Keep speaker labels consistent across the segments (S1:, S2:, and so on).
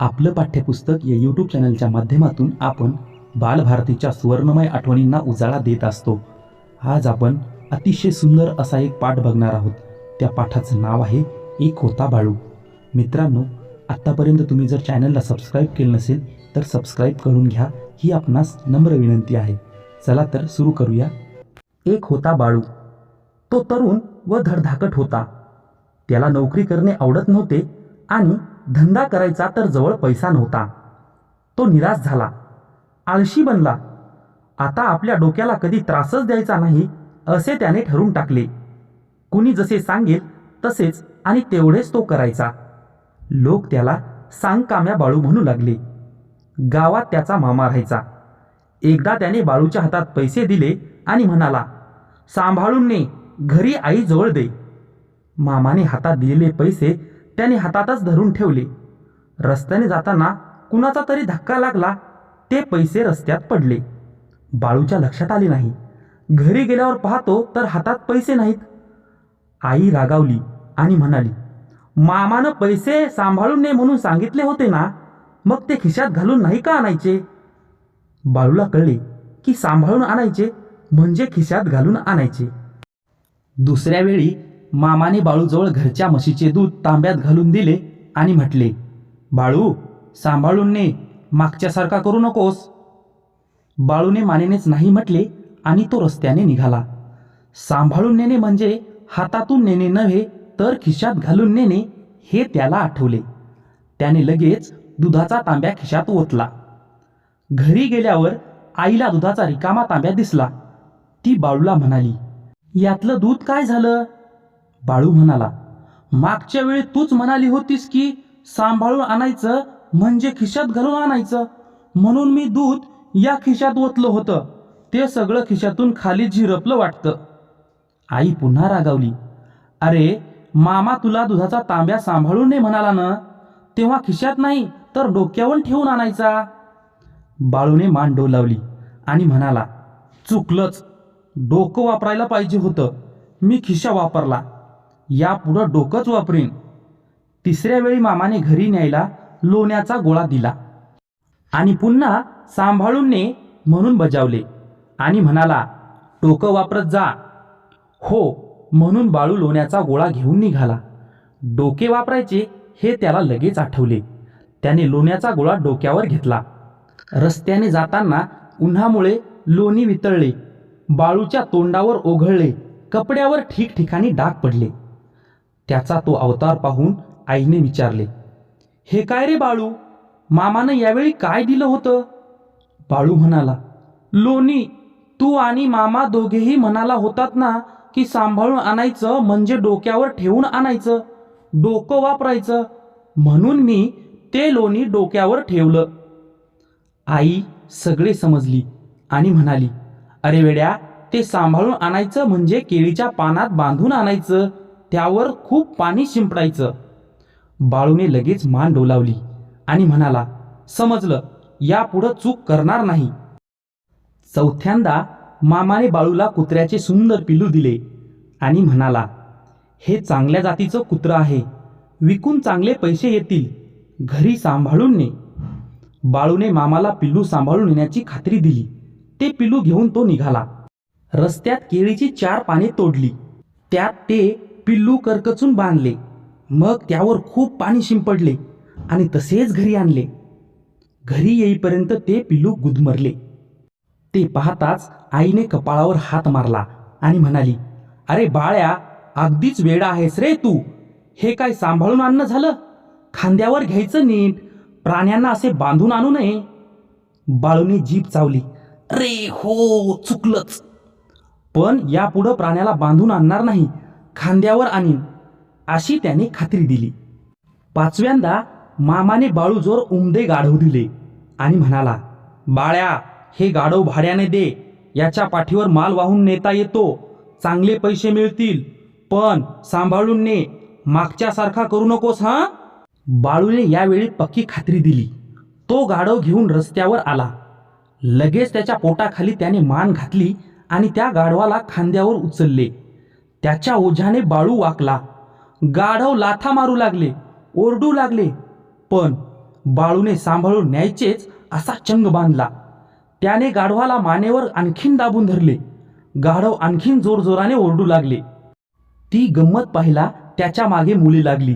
S1: आपलं पाठ्यपुस्तक या यूट्यूब चॅनलच्या माध्यमातून आपण बालभारतीच्या सुवर्णमय आठवणींना उजाळा देत असतो. आज आपण अतिशय सुंदर असा एक पाठ बघणार आहोत. त्या पाठाचं नाव आहे एक होता बाळू. मित्रांनो आत्तापर्यंत तुम्ही जर चॅनलला सबस्क्राईब केलं नसेल तर सबस्क्राईब करून घ्या. ही आपणास नम्र विनंती आहे. चला तर सुरू करूया. एक होता बाळू. तो तरुण व धडधाकट होता. त्याला नोकरी करणे आवडत नव्हते आणि धंदा करायचा तर जवळ पैसा नव्हता. तो निराश झाला. आळशी बनला. आता आपल्या डोक्याला कधी त्रासच द्यायचा नाही असे त्याने ठरवून टाकले. कुणी जसे सांगेल तसेच आणि तेवढेच तो करायचा. लोक त्याला सांगकाम्या बाळू म्हणू लागले. गावात त्याचा मामा राहायचा. एकदा त्याने बाळूच्या हातात पैसे दिले आणि म्हणाला सांभाळून ने घरी आईजवळ दे. मामाने हातात दिलेले पैसे त्याने हातातच धरून ठेवले. रस्त्याने जाताना कुणाचा तरी धक्का लागला ते पैसे रस्त्यात पडले. बाळूच्या लक्षात आले नाही. घरी गेल्यावर पाहतो तर हातात पैसे नाहीत. आई रागावली आणि म्हणाली मामानं पैसे सांभाळून ने म्हणून सांगितले होते ना मग ते खिशात घालून नाही का आणायचे? बाळूला कळले की सांभाळून आणायचे म्हणजे खिशात घालून आणायचे. दुसऱ्या वेळी मामाने बाळूजवळ घरच्या म्हशीचे दूध तांब्यात घालून दिले आणि म्हटले बाळू सांभाळून ने मागच्यासारखा करू नकोस. बाळूने मानेनेच नाही म्हटले आणि तो रस्त्याने निघाला. सांभाळून नेणे म्हणजे हातातून नेणे नव्हे तर खिशात घालून नेणे हे त्याला आठवले. त्याने लगेच दुधाचा तांब्या खिशात ओतला. घरी गेल्यावर आईला दुधाचा रिकामा तांब्या दिसला. ती बाळूला म्हणाली यातलं दूध काय झालं? बाळू म्हणाला मागच्या वेळी तूच म्हणाली होतीस की सांभाळून आणायचं म्हणजे खिशात घालून आणायचं. म्हणून मी दूध या खिशात ओतलं होतं. ते सगळं खिशातून खाली झिरपलं वाटतं. आई पुन्हा रागावली अरे मामा तुला दुधाचा तांब्या सांभाळून नाही म्हणाला ना? तेव्हा खिशात नाही तर डोक्यावर ठेवून आणायचा. बाळूने मान डोलावली आणि म्हणाला चुकलंच. डोकं वापरायला पाहिजे होतं. मी खिशा वापरला. यापुढं डोकंच वापरीन. तिसऱ्या वेळी मामाने घरी न्यायला लोण्याचा गोळा दिला. आणि पुन्हा सांभाळून ने म्हणून बजावले. आणि म्हणाला डोकं वापरत जा. हो म्हणून बाळू लोण्याचा गोळा घेऊन निघाला. डोके वापरायचे हे त्याला लगेच आठवले. त्याने लोण्याचा गोळा डोक्यावर घेतला. रस्त्याने जाताना उन्हामुळे लोणी वितळले. बाळूच्या तोंडावर ओघळले. कपड्यावर ठिकठिकाणी डाग पडले. त्याचा तो अवतार पाहून आईने विचारले हे काय रे बाळू? मामानं यावेळी काय दिलं होतं? बाळू म्हणाला लोणी तू आणि मामा दोघेही म्हणाला होतात ना की सांभाळून आणायचं म्हणजे डोक्यावर ठेवून आणायचं डोकं वापरायचं. म्हणून मी ते लोणी डोक्यावर ठेवलं. आई सगळे समजली आणि म्हणाली अरे वेड्या ते सांभाळून आणायचं म्हणजे केळीच्या पानात बांधून आणायचं. त्यावर खूप पाणी शिंपडायचं. बाळूने लगेच मान डोलावली आणि म्हणाला समजलं यापुढं चूक करणार नाही. चौथ्यांदा मामाने बाळूला कुत्र्याचे सुंदर पिलू दिले आणि म्हणाला हे चांगल्या जातीचं कुत्रं आहे विकून चांगले पैसे येतील घरी सांभाळून ने. बाळूने मामाला पिल्लू सांभाळून येण्याची खात्री दिली. ते पिल्लू घेऊन तो निघाला. रस्त्यात केळीची चार पाने तोडली. त्यात ते पिल्लू करकचून बांधले. मग त्यावर खूप पाणी शिंपडले आणि तसेच घरी आणले. घरी येईपर्यंत ते पिल्लू गुदमरले. ते पाहताच आईने कपाळावर हात मारला आणि म्हणाली अरे बाळ्या अगदीच वेडा आहेस रे तू. हे काय सांभाळून आणणं झालं? खांद्यावर घ्यायचं नीट प्राण्यांना असे बांधून आणू नये. बाळूने जीभ चावली अरे हो चुकलंच. पण यापुढं प्राण्याला बांधून आणणार नाही. खांद्यावर आणीन अशी त्याने खात्री दिली. पाचव्यांदा मामाने बाळूजोर उमदे गाढव दिले आणि म्हणाला बाळ्या हे गाढव भाड्याने दे याच्या पाठीवर माल वाहून नेता येतो चांगले पैसे मिळतील पण सांभाळून ने मागच्यासारखा करू नकोस हा? बाळूने यावेळी पक्की खात्री दिली. तो गाढव घेऊन रस्त्यावर आला. लगेच त्याच्या पोटाखाली त्याने मान घातली आणि त्या गाढवाला खांद्यावर उचलले. त्याच्या ओझ्याने बाळू वाकला. गाढव लाथा मारू लागले ओरडू लागले. पण बाळूने सांभाळून न्यायचेच असा चंग बांधला. त्याने गाढवाला मानेवर आणखीन दाबून धरले. गाढव आणखीन जोरजोराने ओरडू लागले. ती गंमत पाहिला त्याच्यामागे मुली लागली.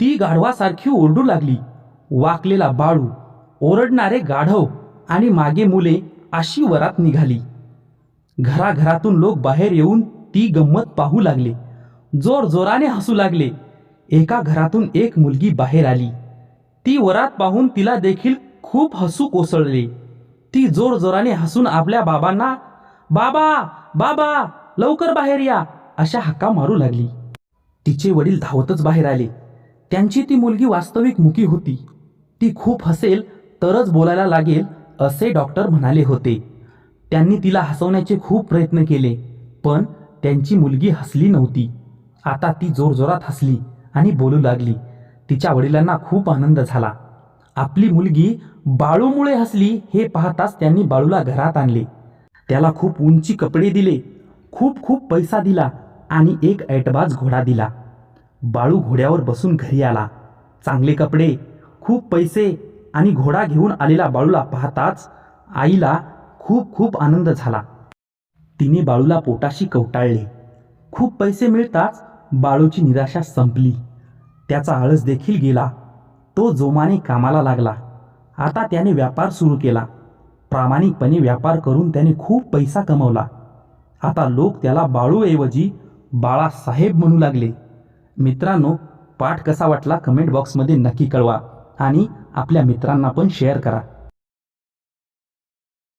S1: ती गाढवासारखी ओरडू लागली. वाकलेला बाळू ओरडणारे गाढव आणि मागे मुले अशी वरात निघाली. घराघरातून लोक बाहेर येऊन ती गंमत पाहू लागले. जोर जोराने हसू लागले. एका घरातून एक मुलगी बाहेर आली. ती वरात पाहून तिला देखील खूप हसू कोसळले. ती जोर जोराने हसून आपल्या बाबांना बाबा बाबा लवकर बाहेर या अशा हक्का मारू लागली. तिचे वडील धावतच बाहेर आले. त्यांची ती मुलगी वास्तविक मुकी होती. ती खूप हसेल तरच बोलायला लागेल असे डॉक्टर म्हणाले होते. त्यांनी तिला हसवण्याचे खूप प्रयत्न केले पण त्यांची मुलगी हसली नव्हती. आता ती जोरजोरात हसली आणि बोलू लागली. तिच्या वडिलांना खूप आनंद झाला. आपली मुलगी बाळूमुळे हसली हे पाहताच त्यांनी बाळूला घरात आणले. त्याला खूप उंची कपडे दिले खूप खूप पैसा दिला आणि एक ऐटबाज घोडा दिला. बाळू घोड्यावर बसून घरी आला. चांगले कपडे खूप पैसे आणि घोडा घेऊन आलेला बाळूला पाहताच आईला खूप खूप आनंद झाला. तिने बाळूला पोटाशी कवटाळले. खूप पैसे मिळताच बाळूची निराशा संपली. त्याचा आळस देखील गेला. तो जोमाने कामाला लागला. आता त्याने व्यापार सुरू केला. प्रामाणिकपणे व्यापार करून त्याने खूप पैसा कमवला. आता लोक त्याला बाळूऐवजी बाळासाहेब म्हणू लागले. मित्रांनो पाठ कसा वाटला कमेंट बॉक्समध्ये नक्की कळवा आणि आपल्या मित्रांना पण शेअर करा.